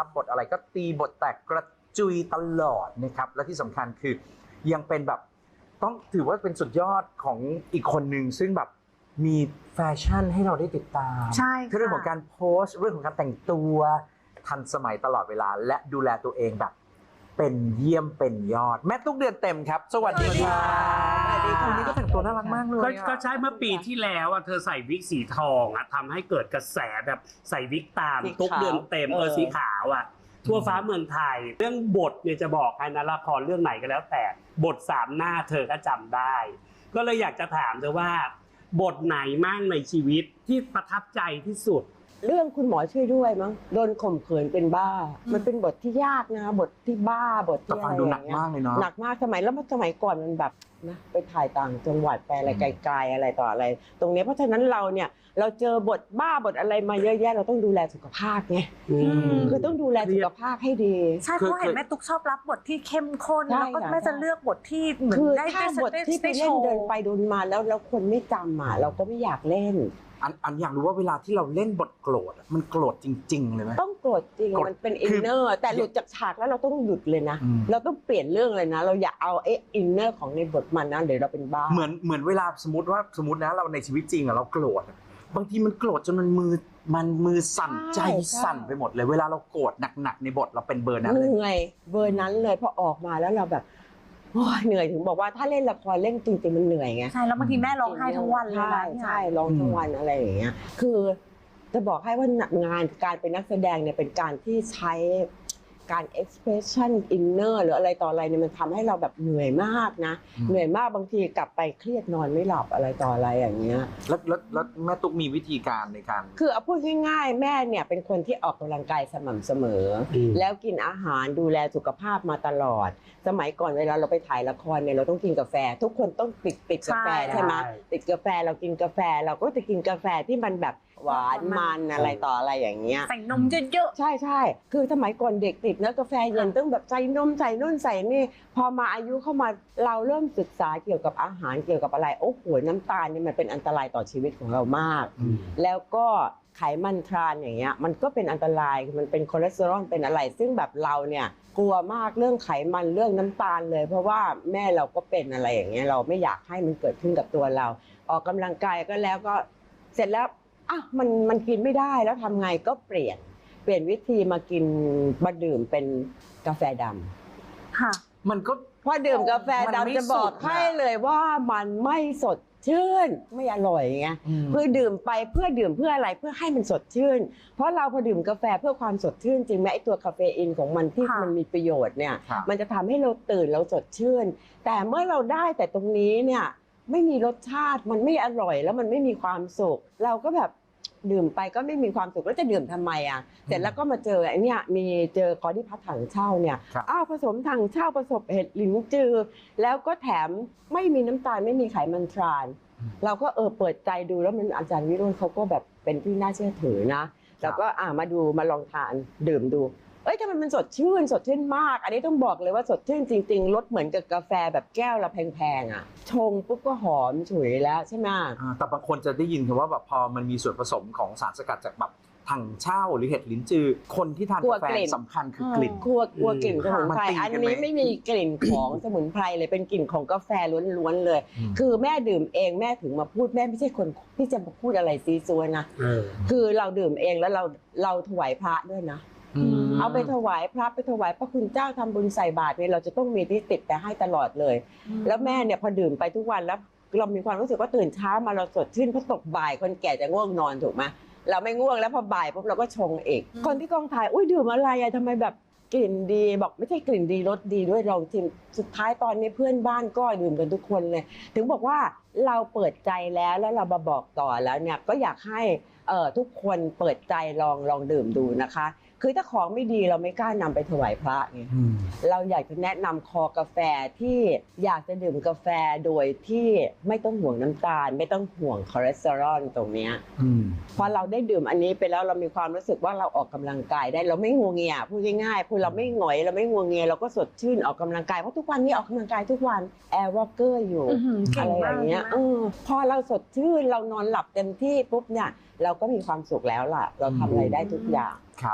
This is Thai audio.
รับบทอะไรก็ตีบทแตกกระจุยตลอดนะครับ และที่สำคัญคือยังเป็นแบบต้องถือว่าเป็นสุดยอดของอีกคนหนึ่งซึ่งแบบมีแฟชั่นให้เราได้ติดตามใช่คือเรื่องของการโพสต์เรื่องของการแต่งตัวทันสมัยตลอดเวลา และดูแลตัวเองแบบ เป็นเยี่ยมเป็นยอด แม่ตุ๊กเดือนเต็มครับ สวัสดีค่ะสวัสดีค่ะวันนี้ก็แต่งตัวน่ารักมากเลยก็อะก็ใช่เมื่อปีที่แล้วอะเธอใส่วิกสีทองอะทำให้เกิดกระแสแบบใส่วิกตามสีขาวทุกเดือนเต็มเอเอออ สีขาวอะทั่วฟ้าเมืองไทย เรื่องบทเนี่ยจะบอกให้นะละครเรื่องไหนก็แล้วแต่บทสามหน้าเธอก็จำได้ ก็เลยอยากจะถามเธอว่า บทไหนมั่งในชีวิตที่ประทับใจที่สุด เรื่องคุณหมอช่วยด้วยมั้งโดนข่มขืนเป็นบ้า มันเป็นบทที่ยากนะบทที่บ้าบทแต่ที่ฟัอะงไรดูอหนักย่างเงี้ยมากเลยเนาะหนักมากสมัยแล้วสมัยก่อนมันแบบนะไปถ่ายต่างจังหวัดไปอะไรอืมไกลๆอะไรต่ออะไร ตรงเนี้ยเพราะฉะนั้นเราเนี่ยเราเจอบทบ้าบทอะไรมาเยอะแยะเราต้องดูแลสุขภาพไงอืม คือต้องดูแลสุขภาพให้ดี ใช่เพราะเห็นแม่ตุ๊กชอบรับบทที่เข้มข้นใช่แล้วก็ค่ะ แม่จะเลือกบทที่เหมือนคือได้ถ้าได้บทที่ไปได้เล่นโชว์เดินไปเดินมาแล้วแล้วคนไม่จำอะเราก็ไม่อยากเล่น อันอันอยากรู้ว่าเวลาที่เราเล่นบทโกรธอะมันโกรธจริง ๆ เลยไหม ต้องโกรธจริง โกรธมันเป็นคือิอนเนอร์ แต่หลุดจากฉากแล้วเราต้องหยุดเลยนะ อืม เราต้องเปลี่ยนเรื่องเลยนะ เราอย่าเอาเอ๊ะอินเนอร์ของในบทมันนะเดี๋ยวเราเป็นบ้า เหมือนเหมือนเวลาสมมติว่าสมมตินะเราในชีวิตจริงอะเราโกรธอะบางทีมันโกรธจนมันมือมันมือสั่นใช่ใจใช่สั่นไปหมดเลย เวลาเราโกรธหนักๆในบทเราเป็นเบอร์นั้นเหเลยนื่อยเบอร์นั้นเลยพอออกมาแล้วเราแบบ โอ้ยเหนื่อยถึงบอกว่าถ้าเล่นละครเล่นจริงๆมันเหนื่อยไงใช่แล้วบางทีแม่ร้องไห้ทั้งวันเลยใช่นะใช่ร้องทั้งวันอะไรอย่างเงี้ยคือจะบอกให้ว่างานการเป็นนักแสดงเนี่ยเป็นการที่ใช้ การ expression inner หรืออะไรต่ออะไรเนี่ยมันทำให้เราแบบเหนื่อยมากนะ อืม เหนื่อยมากบางทีกลับไปเครียดนอนไม่หลับอะไรต่ออะไรอย่างเงี้ย แล้วแล้วแล้วแม่ตุ๊กมีวิธีการในการ คือเอาพูดง่ายๆ แม่เนี่ยเป็นคนที่ออกกำลังกายสม่ำเสมออมแล้วกินอาหารดูแลสุขภาพมาตลอด สมัยก่อนเวลาเราไปถ่ายละครเนี่ยเราต้องกินกาแฟ ทุกคนต้องติดติดกาแฟใช่ ใช่ไหมใช่ ติดกาแฟเรากินกาแฟเราก็จะกินกาแฟที่มันแบบหวานมันอะไรต่ออะไรอย่างเงี้ย ใส่นมเยอะ ใช่ใช่ คือสมัยก่อนเด็กติดนะกาแฟเย็นต้องแบบใส่นมใส่นู่นใส่นี่ พอมาอายุเข้ามาเราเริ่มศึกษาเกี่ยวกับอาหารเกี่ยวกับอะไร โอ้โหน้ำตาลเนี่ยมันเป็นอันตรายต่อชีวิตของเรามากอืมแล้วก็ไขมันทรานอย่างเงี้ยมันก็เป็นอันตรายมันเป็นคอเลสเตอรอลเป็นอะไร ซึ่งแบบเราเนี่ยกลัวมากเรื่องไขมันเรื่องน้ำตาลเลย เพราะว่าแม่เราก็เป็นอะไรอย่างเงี้ยเราไม่อยากให้มันเกิดขึ้นกับตัวเรา ออกกำลังกายก็แล้วก็เสร็จแล้วอะมันมันกินไม่ได้แล้วทำไงก็เปลี่ยน เปลี่ยนวิธีมากินมาดื่มเป็นกาแฟดำๆค่ะมันก็พอดื่มกาแฟมันไม่ดำจะบอกสุดน่ะให้เลยว่ามันไม่สดชื่นไม่อร่อยไงเพื่อดื่มไปเพื่อดื่มเพื่ออะไรเพื่อให้มันสดชื่น เพราะเราพอดื่มกาแฟเพื่อความสดชื่นจริงไหมไอตัวคาเฟอีนของมันที่ค่ะ มันมีประโยชน์เนี่ย ครับ มันจะทำให้เราตื่นเราสดชื่น แต่เมื่อเราได้แต่ตรงนี้เนี่ยไม่มีรสชาติมันไม่อร่อยแล้วมันไม่มีความสุข เราก็แบบ ดื่มไปก็ไม่มีความสุขแล้วจะดื่มทำไมอะเสร็จแล้วก็มาเจอไอเนี่ยมีเจอคอที่พัดถังเช่าเนี่ยครับอ้าวผสมถังเช่าผสมเห็ดหลินจือ แล้วก็แถมไม่มีน้ำตาลไม่มีไขมันทราน เราก็เออเปิดใจดูแล้วมันอาจารย์วิโรจน์เขาก็แบบเป็นที่น่าเชื่อถือนะแล้วก็อ่ามาดูมาลองทานดื่มดู เอ้ยทำไมมันสดชื่นสดชื่นมาก อันนี้ต้องบอกเลยว่าสดชื่นจริง ๆรสเหมือนกับกาแฟแบบแก้วละแพงๆอะชงปุ๊บก็หอมฉุยแล้วใช่ไหมอ่าแต่บางคนจะได้ยินคำว่าแบบพอมันมีส่วนผสมของสารสกัดจากแบบถังเช่าหรือเห็ดลิ้นจือ คนที่ทานกาแฟสำคัญคือกลิ่นครัวครัวกลิ่นสมุนไพรมันตีกันอันไหมนี้ไม่มีกลิ่นของสมุนไพรเลยเป็นกลิ่นของกาแฟล้วนๆเลยอืมคือแม่ดื่มเองแม่ถึงมาพูดแม่ไม่ใช่คนที่จะมาพูดอะไรซีซัวนะเออคือเราดื่มเองแล้วเราเราถวายพระด้วยนะม เอาไปถวายพระไปถวายพระคุณเจ้าทำบุญใส่บาตรเนี่ยเราจะต้องมีที่ติดไปให้ตลอดเลย แล้วแม่เนี่ยพอดื่มไปทุกวันแล้วเรามีความรู้สึกว่าตื่นเช้ามาเราสดชื่นเพราะตกบ่ายคนแก่จะง่วงนอนถูกไหมเราไม่ง่วงแล้วพอบ่ายปุ๊บเราก็ชงอีกอืมคนที่กองถ่ายอุ้ยดื่มอะไรอะทำไมแบบกลิ่นดีบอกไม่ใช่กลิ่นดีรสดีด้วยลองชิมสุดท้ายตอนนี้เพื่อนบ้านก็ดื่มกันทุกคนเลย ถึงบอกว่าเราเปิดใจแล้วแล้วเรามาบอกต่อแล้วเนี่ยก็อยากให้เอ่อทุกคนเปิดใจลองลองดื่มดูนะคะ คือถ้าของไม่ดีเราไม่กล้านำไปถวายพระไงอืมเราอยากจะแนะนำคอกาแฟที่อยากจะดื่มกาแฟโดยที่ไม่ต้องห่วงน้ำตาล ไม่ต้องห่วงคอเลสเตอรอลตรงเนี้ยอืมพอเราได้ดื่มอันนี้ไปแล้วเรามีความรู้สึกว่าเราออกกำลังกายได้เราไม่งัวเงียพูดง่ายๆพูดเราไม่หงอยเราไม่งัวเงียเราก็สดชื่นออกกำลังกายเพราะทุกวันนี้ออกกำลังกายทุกวันแอร์วอล์กเกอร์อยู่อื้อหือเก่อะงไรอมากย่างเงี้ยใช่ไหมเออพอเราสดชื่นเรานอนหลับเต็มที่ปุ๊บเนี่ยเราก็มีความสุขแล้วล่ะ เราทำอะไรได้ทุกอย่าง